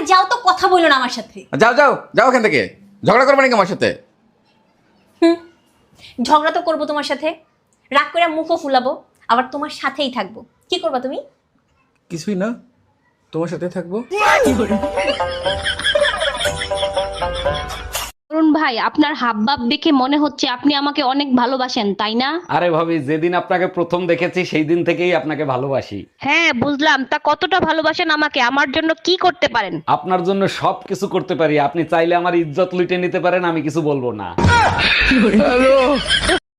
আরে যাও তো কথা বলো না আমার সাথে। যাও যাও যাও এখান থেকে। ঝগড়া করবে নাকি আমার সাথে? হুম ঝগড়া তো করব তোমার সাথে। রাগ করে মুখও ফুলাবো আবার তোমার সাথেই থাকব। কি করবা তুমি? কিছুই না তোমার সাথে থাকব। ভাই আপনার হাবভাব দেখে মনে হচ্ছে আপনি আমাকে অনেক ভালোবাসেন তাই না? আরে ভাবি যেদিন আপনাকে প্রথম দেখেছি সেই দিন থেকেই আপনাকে ভালোবাসি। হ্যাঁ বুঝলাম। তা কতটা ভালোবাসেন আমাকে? আমার জন্য কি করতে পারেন? আপনার জন্য সব কিছু করতে পারি। আপনি চাইলে আমার ইজ্জত লুটে নিতে পারেন আমি কিছু বলব না।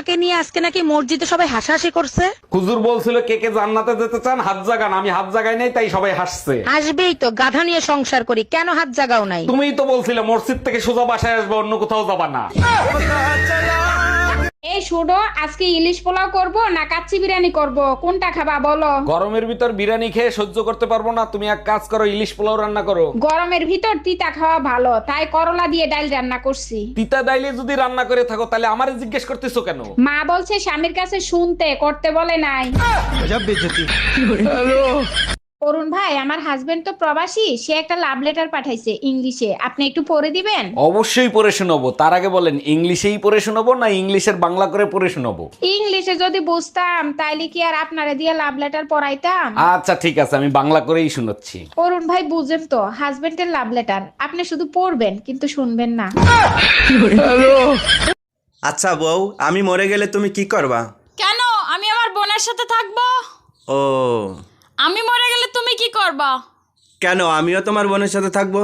তোমাকে নিয়ে আজকে নাকি মসজিদে সবাই হাসাহাসি করছে? হুজুর বলছিল কে কে জান্নাতে যেতে চান হাত জাগান। আমি হাত জাগাই নাই তাই সবাই হাসছে। আসবেই তো গাধা নিয়ে সংসার করি কেন হাত জাগাও নাই? তুমিই তো বলছিলে মসজিদ থেকে সোজা বাসায় আসবে অন্য কোথাও যাবা না। এই শুডো আজকে ইলিশ পোলাও করব না কাচ্চি বিরিয়ানি করব? কোনটা খাবা বলো? গরমের ভিতর বিরিয়ানি খেয়ে সহ্য করতে পারব না। তুমি এক কাজ করো ইলিশ পোলাও রান্না করো। গরমের ভিতর তিতা খাওয়া ভালো তাই করলা দিয়ে ডাল রান্না করছি। তিতা ডাইলে যদি রান্না করে থাকো তাহলে আমারে জিজ্ঞেস করতেছো কেন? মা বলছে স্বামীর কাছে শুনতে করতে বলে নাই। অরুণ ভাই আমার হাজবেন্ড তো প্রবাসী সে একটা লাভ লেটার পাঠাইছে ইংলিশে। আপনি একটু পড়ে দিবেন? অবশ্যই পড়ে শোনাবো। তার আগে বলেন ইংলিশেই পড়ে শোনাবো না ইংলিশের বাংলা করে পড়ে শোনাবো? ইংলিশে যদি বুঝতাম তাইলে কি আর আপনারে দিয়ে লাভ লেটার পড়াইতাম? আচ্ছা ঠিক আছে আমি বাংলা করেই শোনাচ্ছি। অরুণ ভাই বুঝেন তো হাজবেন্ডের লাভ লেটার আপনি শুধু পড়বেন কিন্তু শুনবেন না। আচ্ছা বউ আমি মরে গেলে তুমি কি করবা? কেন? আমি আমার বোনের সাথে থাকব? ও। আমি মরে গেলে তুমি কি করবা? কেন? আমিও তোমার বোনের সাথে থাকব।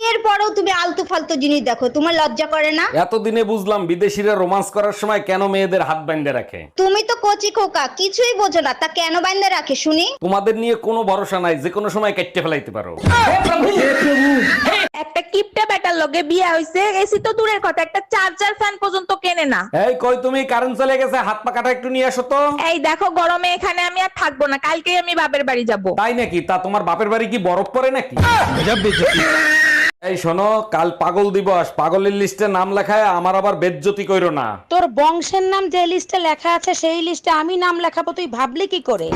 এরপরেও তুমি আলতু ফালতু জিনিস দেখো তোমার লজ্জা করে না? এতদিনে বুঝলাম বিদেশিরা রোমান্স করার সময় কেন মেয়েদের হাত বাইন্ধে রাখে? তুমি তো কচি খোকা কিছুই বোঝো না তা কেন বাইন্ধে রাখে শুনি? তোমাদের নিয়ে কোনো ভরসা নাই যে কোনো সময় কেটে ফেলাইতে পারো। একটা কিপটা বেটার লগে বিয়ে হইছে এসি তো দূরের কথা একটা চার্জার ফ্যান পর্যন্ত কেনে না। এই কই তুমি? কারেন্ট চলে গেছে হাত পা কাটা একটু নিয়ে আসো তো। এই দেখো গরমে এখানে আমি আর থাকব না কালকেই আমি বাপের বাড়ি যাব। তাই নাকি? তা তোমার বাপের বাড়ি কি বরফ পড়ে নাকি? এই শোনো কাল পাগল দিবস পাগলের লিস্টে নাম লেখায় আমার আবার বেজ্জতি কইরো না। তোর বংশের নাম যে লিস্টে লেখা আছে সেই লিস্টে আমি নাম লেখাবো তুই ভাবলি কি করে?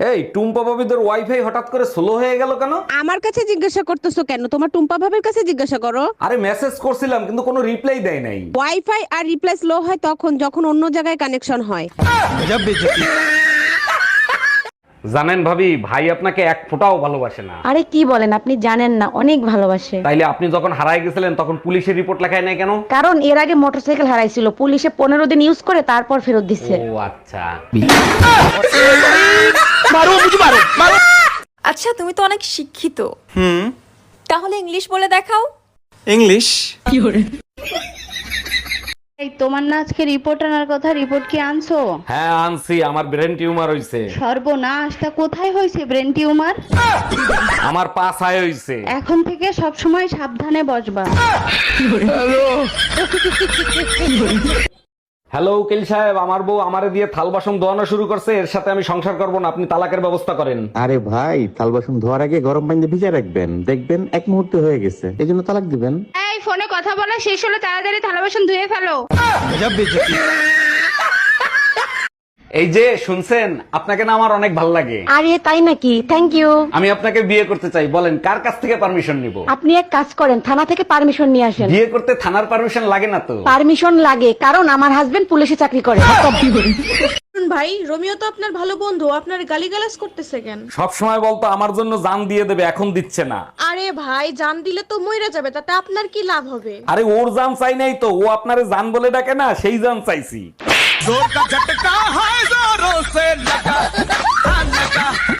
এই টুম্পা বাবিদের ওয়াইফাই হঠাৎ করে স্লো হয়ে গেল কেন? আমার কাছে জিজ্ঞাসা করতেছো কেন? তোমার টুম্পা ভাবের কাছে জিজ্ঞাসা করো। আরে মেসেজ করছিলাম কিন্তু কোনো রিপ্লাই দেয় নাই। ওয়াইফাই আর রিপ্লেস লো হয় তখন যখন অন্য জায়গায় কানেকশন হয়। জানেন ভাবি ভাই আপনাকে এক ফোঁটাও ভালোবাসে না। আরে কি বলেন আপনি জানেন না অনেক ভালোবাসে। তাইলে আপনি যখন হারায় গেছিলেন তখন পুলিশের রিপোর্ট লেখায় নাই কেন? কারণ এর আগে মোটরসাইকেল হারাইছিল পুলিশে পনেরো দিন ইউজ করে তারপর ফেরত দিচ্ছে ও আচ্ছা। আচ্ছা তুমি তো অনেক শিক্ষিত। হুম। তাহলে ইংলিশ বলে দেখাও। ইংলিশ। এই তোমার না আজকে রিপোর্ট আনার কথা রিপোর্ট কি আনছো? হ্যাঁ আনছি আমার ব্রেন টিউমার হইছে। সর্বনাশ তা কোথায় হয়েছে ব্রেন টিউমার আমার পা ছায় হইছে। এখন থেকে সব সময় সাবধানে বসবা। হ্যালো উকিল সাহেব আমার বউ আমারে দিয়ে থাল বাসন ধোয়ানো শুরু করছে এর সাথে আমি সংসার করব না আপনি তালাকের ব্যবস্থা করেন। আরে ভাই থাল বাসন ধোয়ার আগে গরম পানিতে ভিজে রাখবেন দেখবেন এক মুহূর্তে হয়ে গেছে এই জন্য তালাক দিবেন। এই ফোনে কথা বলা শেষ হলো তাড়াতাড়ি থাল বাসন ধুয়ে ফেলো। এই যে শুনছেন? আপনাকে না আমার অনেক ভালো লাগে। আরে তাই নাকি? থ্যাংক ইউ আমি আপনাকে বিয়ে করতে চাই। বলেন কার কাছ থেকে পারমিশন নিব? আপনি এক কাজ করেন থানা থেকে পারমিশন নিয়ে আসেন। বিয়ে করতে থানার পারমিশন লাগে না তো? পারমিশন লাগে কারণ আমার হাজবেন্ড পুলিশে চাকরি করে। ভাই রোমিও তো আপনার ভালো বন্ধু আপনার গালিগালাজ করতেছে কেন? সব সময় বলতো আমার জন্য জান দিয়ে দেবে এখন দিচ্ছে না। আরে ভাই জান দিলে তো মইরা যাবে তাতে আপনার কি লাভ হবে? আরে ওর জান চাই নাই তো ও আপনারে জান বলে ডাকে না সেই জান চাইছি। ज़ोर का झटका है जोरों से लगा। हाँ, लगा।